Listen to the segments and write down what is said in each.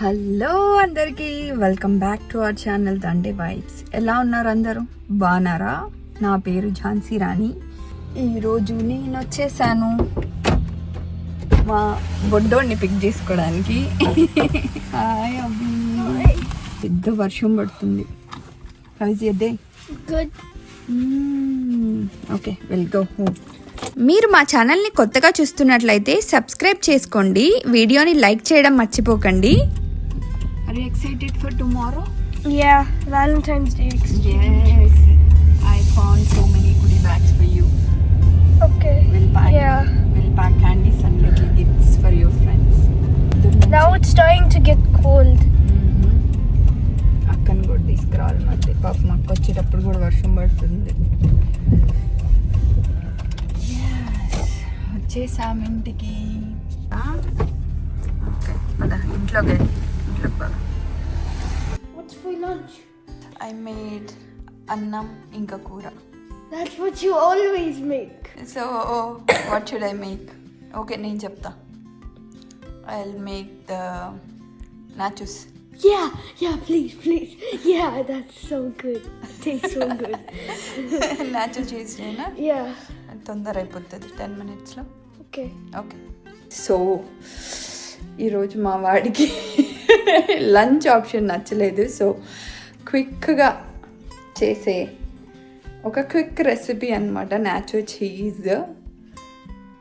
Hello అందరికీ welcome back to our channel Dande vibes. ఎలా ఉన్నారు అందరూ? బాగున్నారా? నా పేరు ఝాన్సీ రాణి. ఈరోజు నేను వచ్చేసాను మా బొడ్డోడిని పిక్ చేసుకోవడానికి. హాయ్ అబ్బి. పెద్ద వర్షం పడుతుంది. How's day Good. Okay well go home మీరు మా ఛానల్ని కొత్తగా చూస్తున్నట్లయితే సబ్స్క్రైబ్ చేసుకోండి వీడియోని లైక్ చేయడం మర్చిపోకండి. Are you excited for tomorrow Yeah, Valentine's Day. Yes, I found so many goodie bags for you. Okay. We'll pack, Yeah. we'll pack candies and little gifts for your friends. Now it's starting to get cold. అక్కని కూడా తీసుకురావాలి మళ్ళీ పాప మాకు వచ్చేటప్పుడు కూడా వర్షం పడుతుంది Yes, వచ్చేసాం ఇంటికి ఇంట్లోకి పద What's for lunch? I made అన్నం ఇంకా కూర That's what you always make. So what should I make okay నేను చెప్తా I will make the nachos Yeah, yeah, please, please. Yeah, that's so good. Tastes so good. Nachos చేసినా Yeah. తొందర అయిపోతుంది ten మినిట్స్లో Okay. Okay so ఈరోజు మా వాడికి lunch option నచ్చలేదు. సో క్విక్గా చేసే ఒక క్విక్ రెసిపీ అనమాట నాచో చీజ్.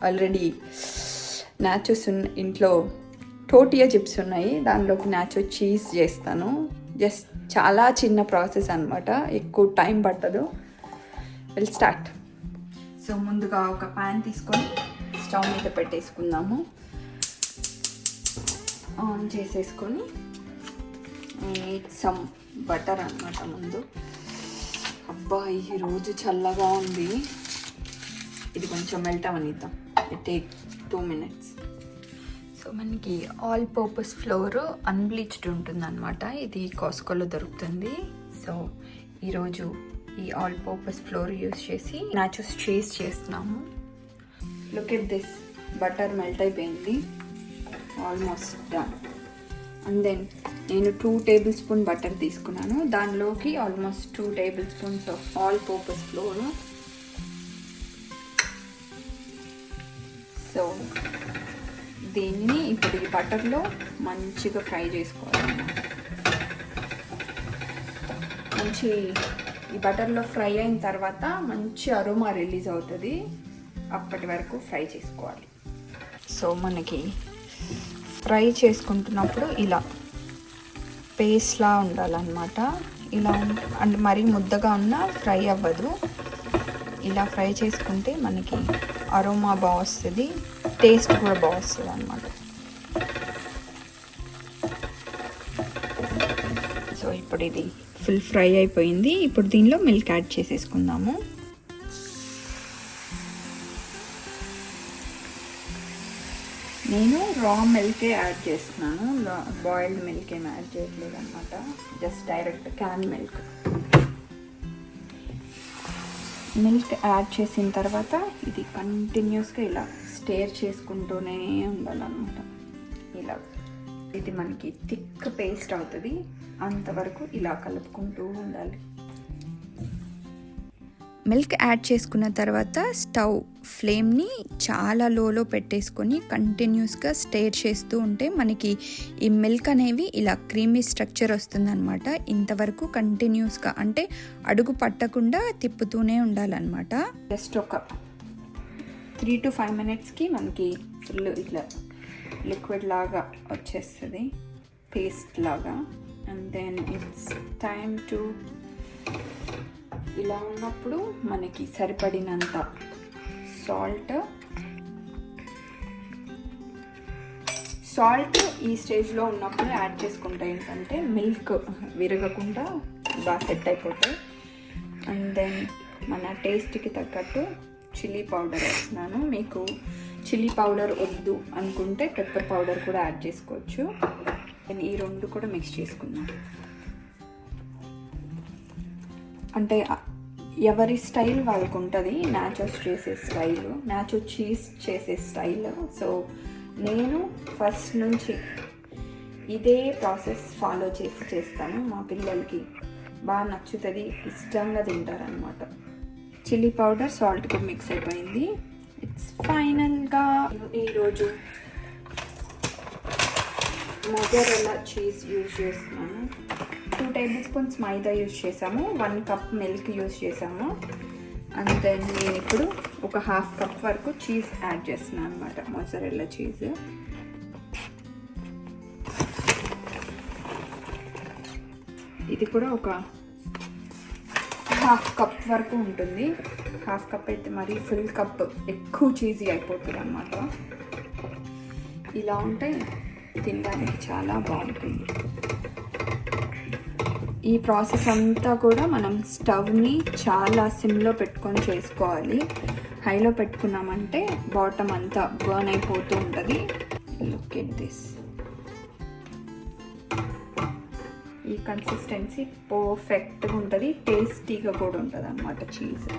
ఆల్రెడీ నాచోస్ ఉన్న ఇంట్లో టోటియా చిప్స్ ఉన్నాయి. దానిలోకి నాచో చీజ్ చేస్తాను. జస్ట్ చాలా చిన్న ప్రాసెస్ అనమాట ఎక్కువ టైం పట్టదు. Will start. సో ముందుగా ఒక ప్యాన్ తీసుకొని స్టవ్ మీద పెట్టేసుకుందాము. ఆన్ చేసేసుకొని నీట్ సమ్ బటర్ అనమాట ముందు. అబ్బా ఈ రోజు చల్లగా ఉంది. ఇది కొంచెం melt అవనిద్దాం. It take two minutes so మనకి ఆల్ పర్పస్ ఫ్లోర్ అన్బ్లీచ్డ్ ఉంటుందన్నమాట. ఇది కాస్కోలో దొరుకుతుంది. సో ఈరోజు ఈ ఆల్ పర్పస్ ఫ్లోర్ యూస్ చేసి నాచుస్ చేస్ చేస్తున్నాము. Look at this butter melt అయిపోయింది. Almost done. అండ్ దెన్ నేను టూ టేబుల్ స్పూన్ బటర్ తీసుకున్నాను. దానిలోకి almost two tablespoons of all purpose flour. So దీన్ని ఇప్పుడు ఈ బటర్లో మంచిగా ఫ్రై చేసుకోవాలి. మంచి ఈ బటర్లో ఫ్రై అయిన తర్వాత మంచి అరోమా రిలీజ్ అవుతుంది. అప్పటి వరకు ఫ్రై చేసుకోవాలి. సో మనకి ఫ్రై చేసుకుంటున్నప్పుడు ఇలా పేస్ట్లా ఉండాలన్నమాట. ఇలా అంటే మరీ ముద్దగా ఉన్నా ఫ్రై అవ్వదు. ఇలా ఫ్రై చేసుకుంటే మనకి అరోమా బాగా వస్తుంది టేస్ట్ కూడా బాగా వస్తుంది అనమాట సో ఇప్పుడు ఇది ఫుల్ ఫ్రై అయిపోయింది. ఇప్పుడు దీనిలో మిల్క్ యాడ్ చేసేసుకుందాము. నేను రా మిల్కే యాడ్ చేస్తున్నాను. బాయిల్డ్ మిల్క్ ఏం యాడ్ చేయట్లేదు అనమాట just direct can milk milk add చేసిన తర్వాత ఇది కంటిన్యూస్గా ఇలా స్టేర్ చేసుకుంటూనే ఉండాలన్నమాట. ఇలా. ఇది మనకి థిక్ పేస్ట్ అవుతుంది. అంతవరకు ఇలా కలుపుకుంటూ ఉండాలి. మిల్క్ యాడ్ చేసుకున్న తర్వాత స్టవ్ ఫ్లేమ్ని చాలా లోలో పెట్టేసుకొని కంటిన్యూస్గా స్టేర్ చేస్తూ ఉంటే మనకి ఈ మిల్క్ అనేవి ఇలా క్రీమీ స్ట్రక్చర్ వస్తుందన్నమాట. ఇంతవరకు కంటిన్యూస్గా అంటే అడుగు పట్టకుండా తిప్పుతూనే ఉండాలన్నమాట. జస్ట్ ఒక త్రీ టు ఫైవ్ మినిట్స్కి మనకి ఫుల్ ఇట్లా లిక్విడ్ లాగా వచ్చేస్తుంది పేస్ట్ లాగా. And then it's time to ఇలా ఉన్నప్పుడు మనకి సరిపడినంత సాల్ట్. సాల్ట్ ఈ స్టేజ్లో ఉన్నప్పుడు యాడ్ చేసుకుంటే ఏంటంటే మిల్క్ విరగకుండా బాగా సెట్ అయిపోతాయి. అండ్ దెన్ మన టేస్ట్కి తగ్గట్టు చిల్లీ పౌడర్ వేస్తున్నాను. మీకు చిల్లీ పౌడర్ వద్దు అనుకుంటే పెప్పర్ పౌడర్ కూడా యాడ్ చేసుకోవచ్చు. నేను ఈ రెండు కూడా మిక్స్ చేసుకున్నాను అంటే ఎవరి స్టైల్ వాళ్ళకు ఉంటుంది నాచోస్ చేసే స్టైల్ నాచో చీజ్ చేసే స్టైల్. సో నేను ఫస్ట్ నుంచి ఇదే ప్రాసెస్ ఫాలో చేసి చేస్తాను. మా పిల్లలకి బాగా నచ్చుతుంది ఇష్టంగా తింటారనమాట చిల్లీ పౌడర్ సాల్ట్ కూడా మిక్స్ అయిపోయింది. ఇట్స్ ఫైనల్గా ఈరోజు మొజరెల్లా చీజ్ యూజ్ చేస్తున్నాను. టూ టేబుల్ స్పూన్స్ మైదా యూజ్ చేసాము వన్ కప్ మిల్క్ యూజ్ చేసాము. అండ్ దెన్ నేను ఇప్పుడు ఒక హాఫ్ కప్ వరకు చీజ్ యాడ్ చేస్తున్నాను అనమాట మొజరెల్లా చీజ్ ఇది కూడా ఒక హాఫ్ కప్ వరకు ఉంటుంది. హాఫ్ కప్ అయితే మరి ఫుల్ కప్ ఎక్కువ చీజీ అయిపోతుంది అనమాట ఇలా ఉంటే తినడానికి చాలా బాగుంటుంది. ఈ ప్రాసెస్ అంతా కూడా మనం స్టవ్ని చాలా సిమ్లో పెట్టుకొని చేసుకోవాలి. హైలో పెట్టుకున్నామంటే బాటమ్ అంతా బర్న్ అయిపోతూ ఉంటుంది. Look at this. ఈ కన్సిస్టెన్సీ పర్ఫెక్ట్గా ఉంటుంది. టేస్టీగా కూడా ఉంటుంది అనమాట చీజ్.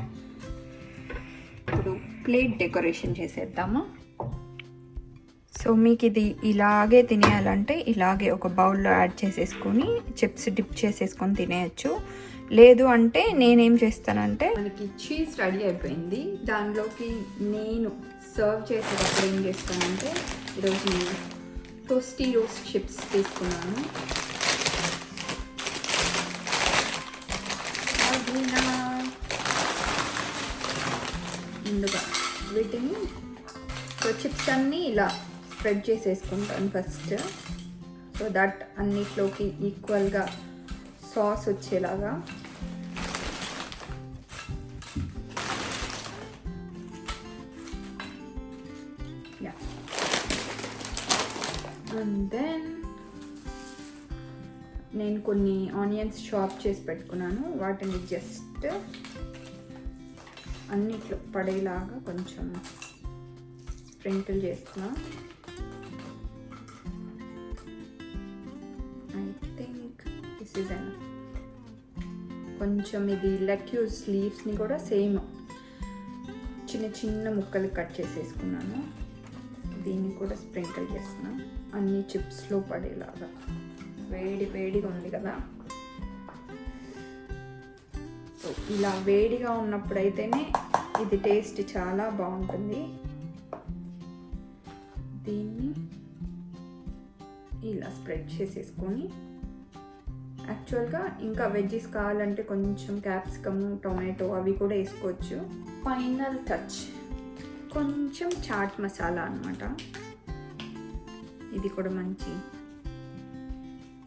ఇప్పుడు ప్లేట్ డెకరేషన్ చేసేద్దామా? సో మీకు ఇది ఇలాగే తినేయాలంటే ఇలాగే ఒక బౌల్లో యాడ్ చేసేసుకొని చిప్స్ డిప్ చేసేసుకొని తినేయచ్చు. లేదు అంటే నేనేం చేస్తానంటే మనకి చీజ్ రెడీ అయిపోయింది. దానిలోకి నేను సర్వ్ చేసేటప్పుడు ఏం చేస్తానంటే ఈరోజు నేను టోస్టీ రోస్ట్ చిప్స్ తీసుకున్నాను. ముందుగా వీటిని సో చిప్స్ అన్నీ ఇలా స్ప్రెడ్ చేసేసుకుంటాను ఫస్ట్ సో దట్ అన్నిట్లోకి ఈక్వల్గా సాస్ వచ్చేలాగా. అండ్ దెన్ నేను కొన్ని ఆనియన్స్ చాప్ చేసి పెట్టుకున్నాను. వాటిని జస్ట్ అన్నిట్లో పడేలాగా కొంచెం స్ప్రింకిల్ చేస్తున్నాను కొంచెం ఇది లెట్యూస్ లీవ్స్ని కూడా సేమ్ చిన్న చిన్న ముక్కలు కట్ చేసేసుకున్నాను. దీన్ని కూడా స్ప్రింకిల్ చేస్తున్నాను అన్ని చిప్స్లో పడేలాగా. వేడి వేడిగా ఉంది కదా. సో ఇలా వేడిగా ఉన్నప్పుడైతేనే ఇది టేస్ట్ చాలా బాగుంటుంది. దీన్ని ఇలా స్ప్రెడ్ చేసేసుకొని యాక్చువల్గా ఇంకా వెజ్జెస్ కావాలంటే కొంచెం క్యాప్సికమ్ టొమాటో అవి కూడా వేసుకోవచ్చు. Final touch. కొంచెం చాట్ మసాలా అనమాట ఇది కూడా మంచి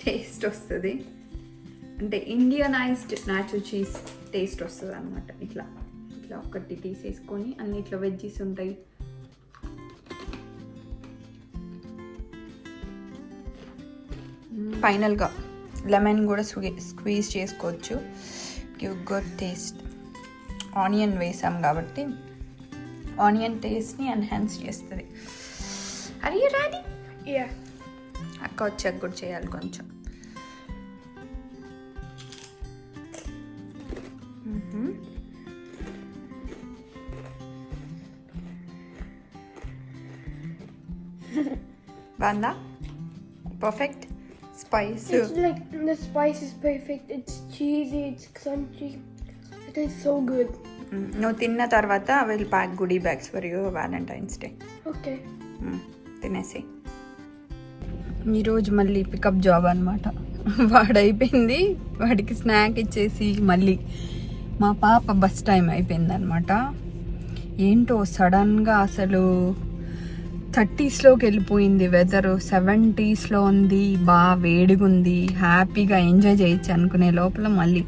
టేస్ట్ వస్తుంది. అంటే ఇండియనైజ్డ్ న్యాచురల్ చీజ్ టేస్ట్ వస్తుంది అనమాట ఇట్లా ఇట్లా ఒకటి తీసేసుకొని అన్ని ఇట్లా వెజ్జెస్ ఉంటాయి. ఫైనల్గా లెమన్ కూడా స్క్వీజ్ చేసుకోవచ్చు. గివ్ గుడ్ టేస్ట్ ఆనియన్ వేసాం కాబట్టి ఆనియన్ టేస్ట్ని ఎన్హాన్స్ చేస్తుంది. అరే Yeah. అక్క వచ్చాక కూడా చేయాలి కొంచెం. మ్మ్. బాగుందా? Perfect spice It's like the spice is perfect. It's cheesy. It's crunchy. It is so good. నువ్వు తిన్న తర్వాత will pack goody bags for you Valentine's day Okay. తినేసి ఈరోజు మళ్ళీ పికప్ జాబ్ అనమాట వాడైపోయింది వాడికి స్నాక్ ఇచ్చేసి మళ్ళీ మా పాప బస్ టైం అయిపోయింది అనమాట ఏంటో సడన్గా అసలు థర్టీస్లోకి వెళ్ళిపోయింది వెదర్ సెవెంటీస్లో ఉంది బాగా వేడిగా ఉంది హ్యాపీగా ఎంజాయ్ చేయొచ్చు అనుకునే లోపల మళ్ళీ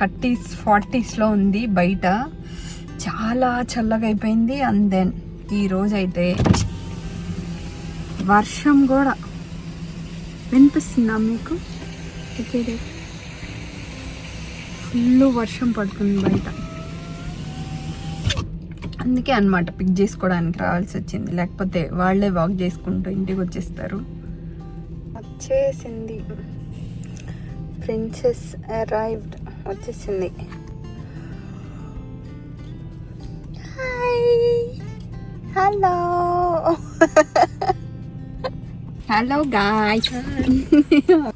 థర్టీస్ ఫార్టీస్లో ఉంది బయట. చాలా చల్లగా అయిపోయింది. అండ్ దెన్ ఈ రోజైతే వర్షం కూడా. వినిపిస్తుందా మీకు? ఫుల్ వర్షం పడుతుంది బయట. అందుకే అన్నమాట పిక్ చేసుకోవడానికి రావాల్సి వచ్చింది. లేకపోతే వాళ్ళే వాక్ చేసుకుంటూ ఇంటికి వచ్చేస్తారు. వచ్చేసింది. ప్రిన్సెస్ అరైవ్డ్ వచ్చేసింది. Hi hello hello guys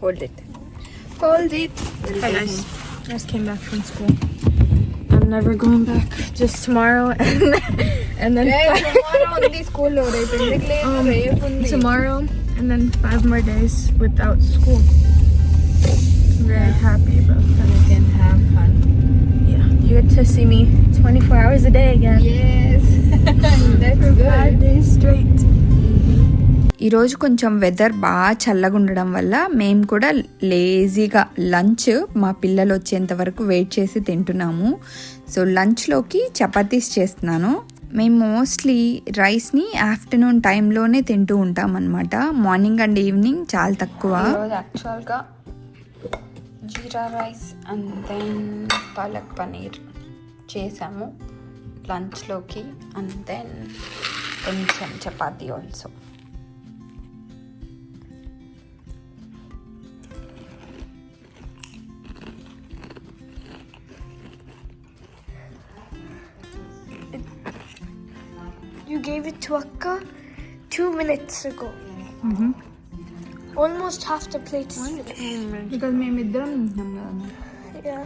hold it hold it. Just came back from school. never going back. Just tomorrow and then, and then um, tomorrow and then five more days without school. Very yeah. happy about that. You can have fun. Yeah, you get to see me 24 hours a day again. Yes, that's For good. Five days straight. ఈరోజు కొంచెం weather బాగా చల్లగా ఉండడం వల్ల మేము కూడా లేజీగా lunch మా పిల్లలు వచ్చేంత వరకు వెయిట్ చేసి తింటున్నాము. సో లంచ్లోకి చపాతీస్ చేస్తున్నాను. మేము మోస్ట్లీ రైస్ని ఆఫ్టర్నూన్ టైంలోనే తింటూ ఉంటాం అనమాట మార్నింగ్ అండ్ ఈవినింగ్ చాలా తక్కువ. యాక్చువల్గా jeera rice and then palak paneer చేసాము. లంచ్లోకి అండ్ దెన్ కొంచెం chapati also You gave it to Akka two minutes ago. Almost half the plate is finished. Because మేమిద్దరం తింటున్నాం కదా Yeah.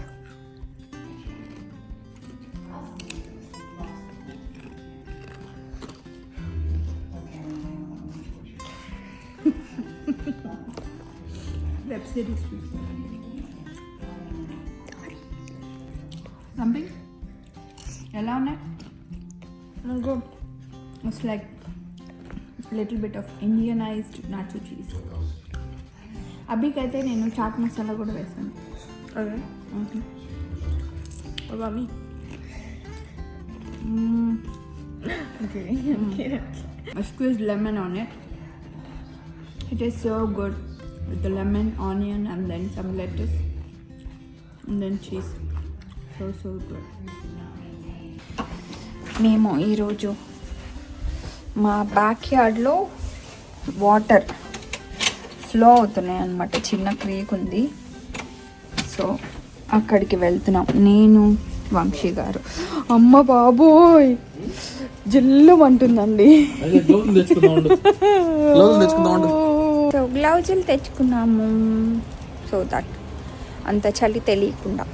Web series something like little bit of Indianized nacho cheese అభికైతే నేను చాట్ మసాలా కూడా వేసాను Okay. What about me? Okay. I squeezed lemon on it. It is so good with the lemon, onion, and then some lettuce, and then cheese. So so good. మేము ఈరోజు మా back యార్డ్లో water flow అవుతున్నాయి అన్నమాట. చిన్న creek ఉంది. So అక్కడికి వెళ్తున్నాం. నేను వంశీ గారు. అమ్మ బాబోయ్! జిల్లు అంటుందండి. సో గ్లౌజులు తెచ్చుకున్నాము. సో దట్ అంత చలి తెలియకుండా.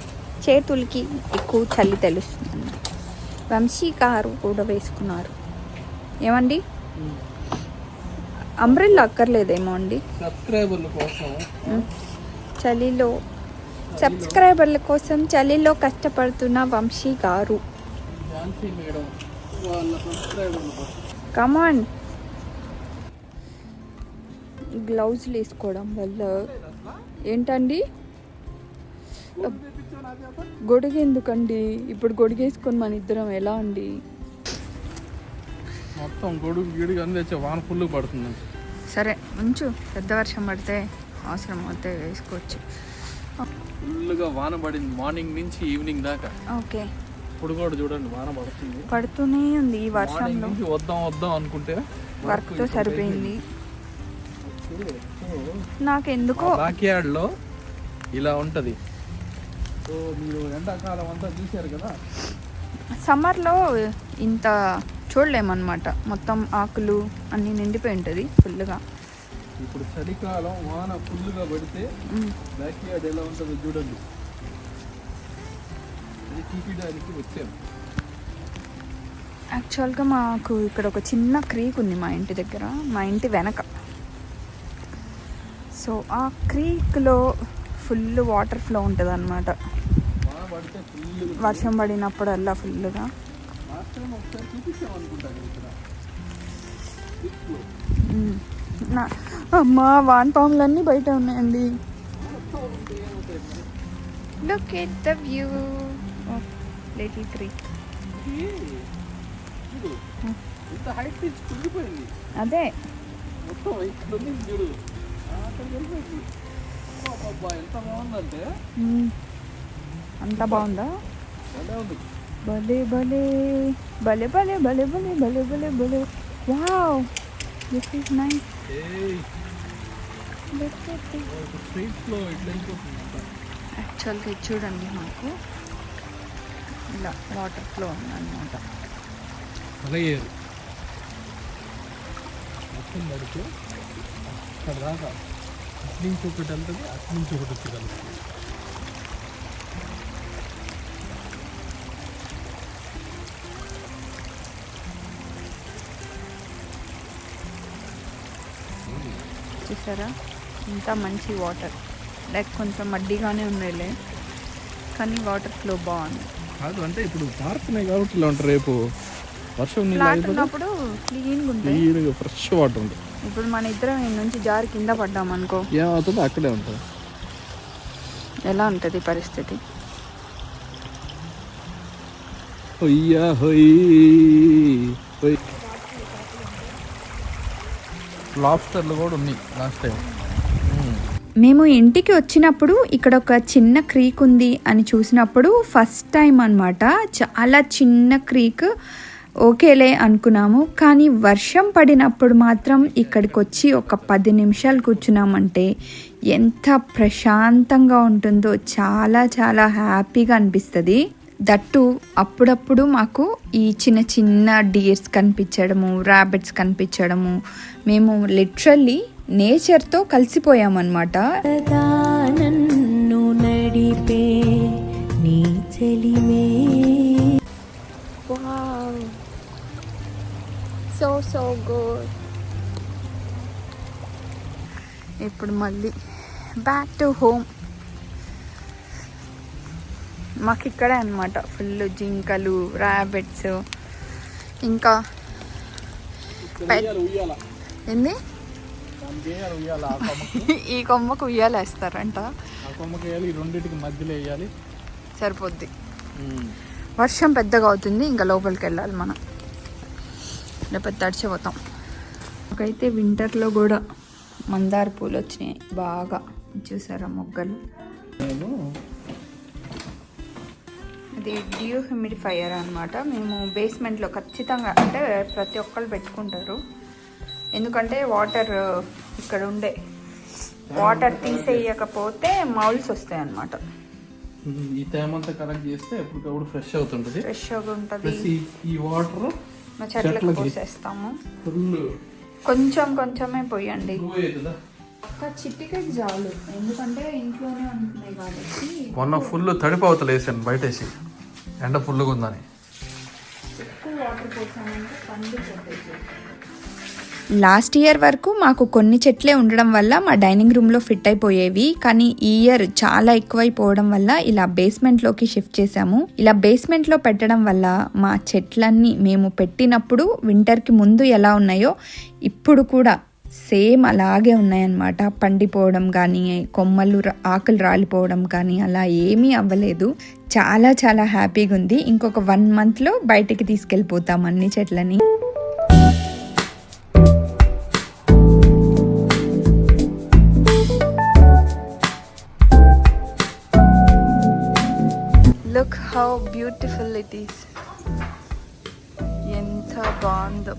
చేతులకి ఎక్కువ చలి తెలుస్తుంది వంశీ గారు కూడా వేసుకున్నారు. ఏమండి? అంబ్రెల్లా అక్కర్లేదేమో అండి? సబ్స్క్రైబర్ల కోసం. చలిలో సబ్స్క్రైబర్ల కోసం చలిలో కష్టపడుతున్న వంశీ గారు. కమాన్ గ్లౌజులు వేసుకోవడం వల్ల ఏంటండి? గొడుగు ఎందుకండి? ఇప్పుడు గొడుగు వేసుకొని మన ఇద్దరం ఎలా అండి? మొత్తం గొడుగు గిడుగు అన్ని తెచ్చే వాన ఫుల్ పడుతుంది సరే ఉంచు. పెద్ద వర్షం పడితే అవసరం అవుతే వేసుకోవచ్చు. ఫుల్గా వాన పడింది మార్నింగ్ నుంచి ఈవినింగ్ దాకా. ఓకే. ఇప్పుడు కూడా చూడండి వాన పడుతుంది. పడుతూనే ఉంది ఈ వర్షంలో. నుంచి వద్దాం వద్దాం అనుకుంటే వర్క్తో సరిపోయింది. నాకెందుకో బ్యాక్ యార్డ్లో ఇలా ఉంటుంది. సో మీరు ఎండాకాలం అంతా చూశారు కదా? సమ్మర్లో ఇంత చూడలేమన్నమాట. మొత్తం ఆకులు అన్నీ నిండిపోయి ఉంటుంది ఫుల్గా ఇప్పుడు చలికాలం వాన ఫుల్గా పడితే బ్యాక్ యార్డ్ ఎలా ఉంటుందో చూడండి. ఇది చూపించడానికి వచ్చాను యాక్చువల్గా మాకు ఇక్కడ ఒక చిన్న క్రీక్ ఉంది మా ఇంటి దగ్గర మా ఇంటి వెనక. సో ఆ క్రీక్లో ఫుల్ వాటర్ ఫ్లో ఉంటుంది అనమాట వర్షం పడినప్పుడల్లా ఫుల్గా ఒకసారి చూపించాం అనుకుంటాను ఇక్కడ అమ్మా వాన్ పాములన్నీ బయట ఉన్నాయండి. Look at the view little creek చూడు ఇంత హైట్ నుంచి కుళ్ళిపోయింది అదే. మొత్తం ఇక్కడ ఉంది చూడు ఆ, అక్కడికి వెళ్ళిపోయింది అబ్బా ఎంత బాగుందంటే? మ్మ్. అంతా బాగుందా? ఉంది. భలే భలే భలే భలే భలే భలే భలే భలే భలే వావ్ దిస్ ఈస్ నైస్ ఏయ్ స్ట్రీట్స్లో ఇట్లా వెళ్ళిపోతుంది అంతా. యాక్చువల్గా ఇది చూడండి మాకు ఇలా వాటర్ ఫ్లో ఉందన్నమాట అలాగే మొత్తం పడితే అక్కడ దాకా అటు నుంచి ఒకటి వెళ్తుంది అటు నుంచి ఒకటి వచ్చి కలుస్తుంది చూసారా? ఇంత మంచి వాటర్. లైక్ కొంచెం మడ్డిగానే ఉన్నాయిలే కానీ వాటర్ ఫ్లో బాగుంది. కాదు అంటే ఇప్పుడు పారుతున్నాయి కాబట్టి ఇలా ఉంటారు రేపు వర్షం ఉన్నప్పుడు క్లీన్గా క్లియర్గా ఫ్రెష్ వాటర్ ఉంటుంది. ఇప్పుడు మన ఇద్దరం నుంచి జారి కింద పడ్డాం అనుకో. ఏమవుతుందో అక్కడే ఉంటుంది ఎలా ఉంటుంది పరిస్థితి? హొయ్యా హొయ్ హొయ్. లాబ్స్టర్లు కూడా ఉన్నాయి లాస్ట్ టైం hmm. మేము ఇంటికి వచ్చినప్పుడు ఇక్కడ ఒక చిన్న క్రీక్ ఉంది అని చూసినప్పుడు ఫస్ట్ టైం అన్నమాట. చాలా చిన్న క్రీక్ ఓకేలే అనుకున్నాము. కానీ వర్షం పడినప్పుడు మాత్రం ఇక్కడికి వచ్చి ఒక పది నిమిషాలు కూర్చున్నామంటే ఎంత ప్రశాంతంగా ఉంటుందో చాలా చాలా హ్యాపీగా అనిపిస్తుంది. దట్టు అప్పుడప్పుడు మాకు ఈ చిన్న చిన్న డియర్స్ కనిపించడము ర్యాబిట్స్ కనిపించడము. మేము లిటరల్లీ నేచర్తో కలిసిపోయామన్నమాట. నన్ను నడిపే నీ చెలిమే. సో సో గుడ్ ఇప్పుడు మళ్ళీ బ్యాక్ టు హోమ్ మాకు ఇక్కడే అనమాట ఫుల్ జింకలు ర్యాబిట్స్ ఇంకా ఉయ్యాల ఉయ్యాల. ఏంది? ఉయ్యాల ఈ కొమ్మకు వేయాలి ఈ రెండింటికి మధ్యలో వేయాలి. సరిపోద్ది. వర్షం పెద్దగా అవుతుంది ఇంకా లోపలికి వెళ్ళాలి మనం. లేకపోతే తడిచిపోతాం. నాకైతే వింటర్లో కూడా మందార పూలు వచ్చినాయి బాగా. చూసారా మొగ్గలు? నేను ఇది డ్యూ హ్యూమిడిఫైయర్ అనమాట మేము బేస్మెంట్లో ఖచ్చితంగా అంటే ప్రతి ఒక్కళ్ళు పెట్టుకుంటారు. ఎందుకంటే వాటర్ ఇక్కడ ఉండే. వాటర్ తీసేయకపోతే మౌల్స్ వస్తాయి అన్నమాట. ఈ టైం అంతా కలెక్ట్ చేస్తే ఎప్పటికప్పుడు ఫ్రెష్ అవుతుంటుంది. ఫ్రెష్గా ఉంటుంది ఈ వాటర్ మా చెట్లకు. పోసేస్తాము. కొంచెం కొంచెమే పోయండి. ఒక్క చిట్టికకి చాలు. ఎందుకంటే ఇంట్లోనే ఉంటున్నాయి కాబట్టి. మొన్న ఫుల్ తడిపవతలు వేసాను బయట వేసి ఎండ ఫుల్గా ఉందని. ఎక్కువ వాటర్ పోసామంటే పండిపోతాయి లాస్ట్ ఇయర్ వరకు మాకు కొన్ని చెట్లే ఉండడం వల్ల మా డైనింగ్ రూమ్లో ఫిట్ అయిపోయేవి కానీ ఈ ఇయర్ చాలా ఎక్కువైపోవడం వల్ల ఇలా బేస్మెంట్లోకి షిఫ్ట్ చేసాము ఇలా బేస్మెంట్లో పెట్టడం వల్ల మా చెట్లన్నీ మేము పెట్టినప్పుడు వింటర్కి ముందు ఎలా ఉన్నాయో ఇప్పుడు కూడా సేమ్ అలాగే ఉన్నాయన్నమాట. పండిపోవడం కానీ కొమ్మలు ఆకులు రాలిపోవడం కానీ అలా ఏమీ అవ్వలేదు. చాలా చాలా హ్యాపీగా ఉంది. ఇంకొక వన్ మంత్లో బయటికి తీసుకెళ్ళిపోతాం అన్ని చెట్లని. Look how beautiful it is ఎంత బాగుందో.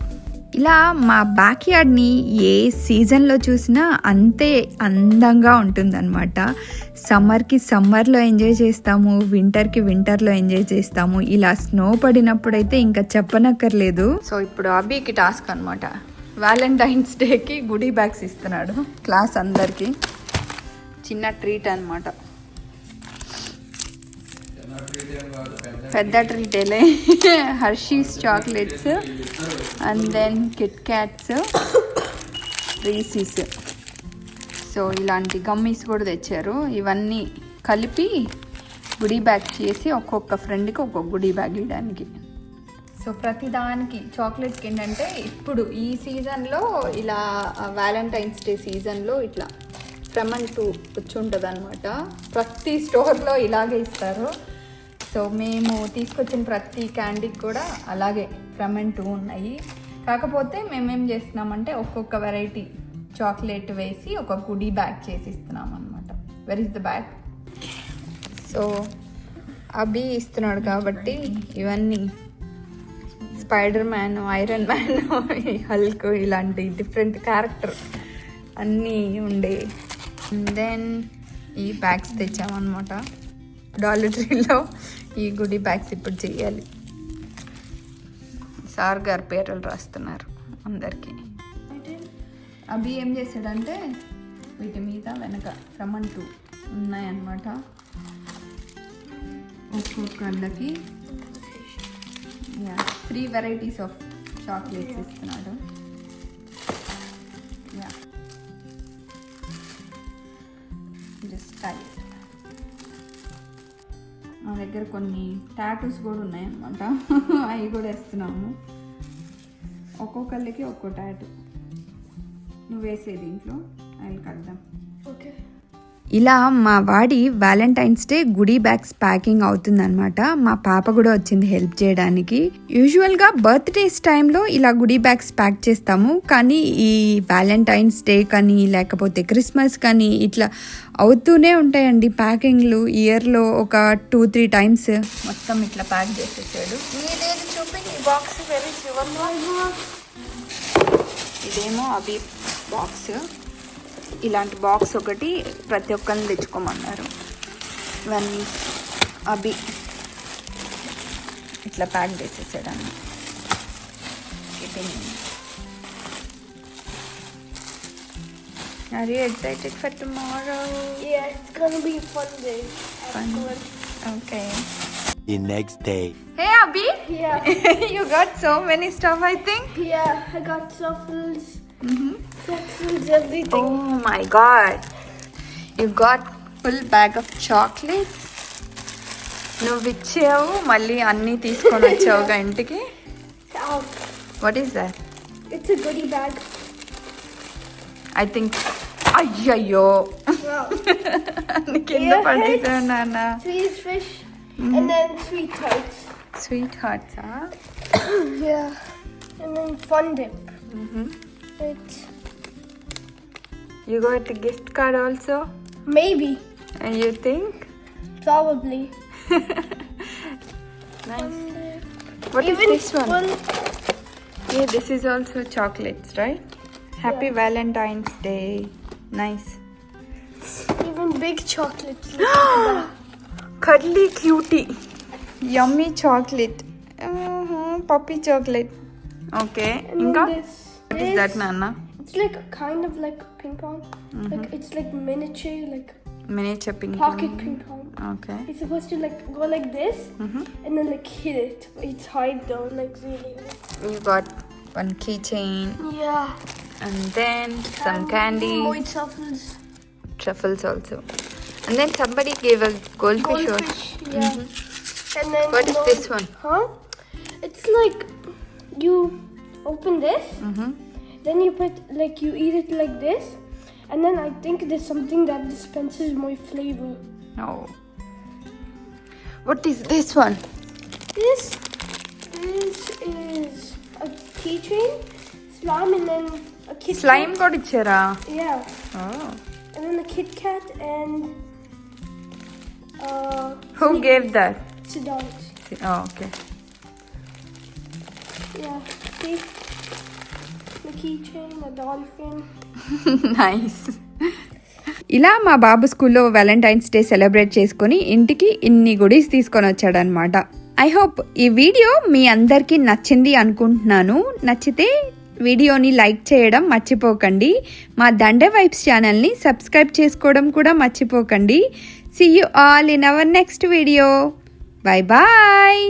ఇలా మా బ్యాక్ యార్డ్ని ఏ సీజన్లో చూసినా అంతే అందంగా ఉంటుందన్నమాట. సమ్మర్కి సమ్మర్లో ఎంజాయ్ చేస్తాము వింటర్కి వింటర్లో ఎంజాయ్ చేస్తాము. ఇలా స్నో పడినప్పుడైతే ఇంకా చెప్పనక్కర్లేదు. సో ఇప్పుడు అభికి టాస్క్ అనమాట వ్యాలంటైన్స్ డేకి గుడీ బ్యాగ్స్ ఇస్తున్నాడు. క్లాస్ అందరికీ. చిన్న ట్రీట్ అనమాట పెద్ద ట్రీటేలే Hershey's chocolates and then Kit Kats Reese's so ఇలాంటి గమ్మీస్ కూడా తెచ్చారు. ఇవన్నీ కలిపి గుడి బ్యాగ్ చేసి ఒక్కొక్క ఫ్రెండ్కి ఒక్కొక్క గుడి బ్యాగ్ ఇవ్వడానికి. సో ప్రతి దానికి చాక్లెట్స్కి ఏంటంటే ఇప్పుడు ఈ సీజన్లో ఇలా వ్యాలంటైన్స్ డే సీజన్లో ఇట్లా ఫ్రమన్ టూ వచ్చి ఉంటుంది అనమాట ప్రతి స్టోర్లో ఇలాగే ఇస్తారు. సో మేము తీసుకొచ్చిన ప్రతి క్యాండీకి కూడా అలాగే ఫ్రమ్ అండ్ టూ ఉన్నాయి. కాకపోతే మేమేం చేస్తున్నామంటే ఒక్కొక్క వెరైటీ చాక్లెట్ వేసి ఒక గుడి బ్యాగ్ చేసి ఇస్తున్నాం అనమాట where is the bag so Abhi ఇస్తున్నాడు కాబట్టి ఇవన్నీ Spider Man Iron Man Hulk ఇలాంటి డిఫరెంట్ క్యారెక్టర్ అన్నీ ఉండే. దెన్ ఈ బ్యాగ్స్ తెచ్చామన్నమాట. డాలర్ ట్రీలో ఈ గుడి బ్యాగ్స్ ఇప్పుడు చేయాలి. సార్ గారు పేర్లు రాస్తున్నారు అందరికీ. అవి ఏం చేశాడంటే వీటి మీద వెనక ఫ్రమ్ అండ్ టూ ఉన్నాయన్నమాట ఒక్కొక్కళ్ళకి త్రీ వెరైటీస్ ఆఫ్ చాక్లెట్స్ ఇస్తున్నాడు. యా జస్ట్ టైప్ మా దగ్గర కొన్ని టాటూస్ కూడా ఉన్నాయన్నమాట. అవి కూడా వేస్తున్నాము. ఒక్కొక్కళ్ళకి ఒక్కో టాటూ నువ్వు వేసే దీంట్లో అవి కడదాం ఇలా మా వాడి Valentine's day goody bags packing అవుతుందన్నమాట. మా పాప కూడా వచ్చింది హెల్ప్ చేయడానికి. యూజువల్గా బర్త్డేస్ టైంలో ఇలా గుడీ బ్యాగ్స్ ప్యాక్ చేస్తాము. కానీ ఈ వ్యాలంటైన్స్ డే కానీ లేకపోతే క్రిస్మస్ కానీ ఇట్లా అవుతూనే ఉంటాయండి ప్యాకింగ్లు. ఇయర్లో ఒక టూ త్రీ టైమ్స్ మొత్తం ఇట్లా ప్యాక్ చేసేసాడు. ఇదేమో అవి బాక్స్. ఇలాంటి బాక్స్ ఒకటి ప్రతి ఒక్కరిని తెచ్చుకోమన్నారు ఇవన్నీ అవి ఇట్లా ప్యాక్ చేసేసాడు అన్న Are you excited for tomorrow? Yeah, it's gonna be a fun day. Fun. Okay. The next day. Hey Abhi, Yeah, you got so many stuff I think. yeah, I got truffles, Mm-hmm. pretzels, everything. Oh my god. You got full bag of chocolates. నువ్వు ఇచ్చావు మళ్ళీ అన్నీ తీసుకొని వచ్చావుగా ఇంటికి Oh, what is that it's a goodie bag. I think అయ్యయ్యో Wow. కింద Yeah. పడేసావు నాన్న Swedish fish, and then sweet tarts. Sweet హార్ట్సా Yeah, and then fun dip. It's you got a gift card also? Maybe. And you think? Probably. nice. What is this one? one? Yeah, this is also chocolates, right? Happy yeah. Valentine's Day. Nice. Even big chocolates. Cuddly cutie. Yummy chocolate. Uh -huh, puppy chocolate. Okay. Inka? What is that, Nana? It's like kind of like ping pong. Like it's like miniature, like Miniature pink. pocket ping pong. Okay. It's supposed to like go like this Mhm. and then like hit it. It's hard though, like really. You got one keychain Yeah. and then some candy, White truffles. truffles also. And then somebody gave a goldfish. or- Goldfish. Yeah. And then What is no- this one? Huh? It's like you open this, Mm-hmm. Then you put like you eat it like this, and then I think there's something that dispenses more flavor. No. What is this one? This this is a keychain slime and then a kit slime got it, Yeah. Oh. And then a Kit Kat and. Uh, Who gave that? to. Oh, okay. Yeah. See? Nice keychain, a dolphin. nice. ఇలా మా బాబు స్కూల్లో Valentine's day celebrate చేసుకొని ఇంటికి ఇన్ని goodies తీసుకొని వచ్చాడనమాట I hope ఈ video మీ అందరికీ నచ్చింది అనుకుంటున్నాను. నచ్చితే వీడియోని లైక్ చేయడం మర్చిపోకండి. మా దండే వైబ్స్ ఛానల్ని సబ్స్క్రైబ్ చేసుకోవడం కూడా మర్చిపోకండి. See you all in our next video bye bye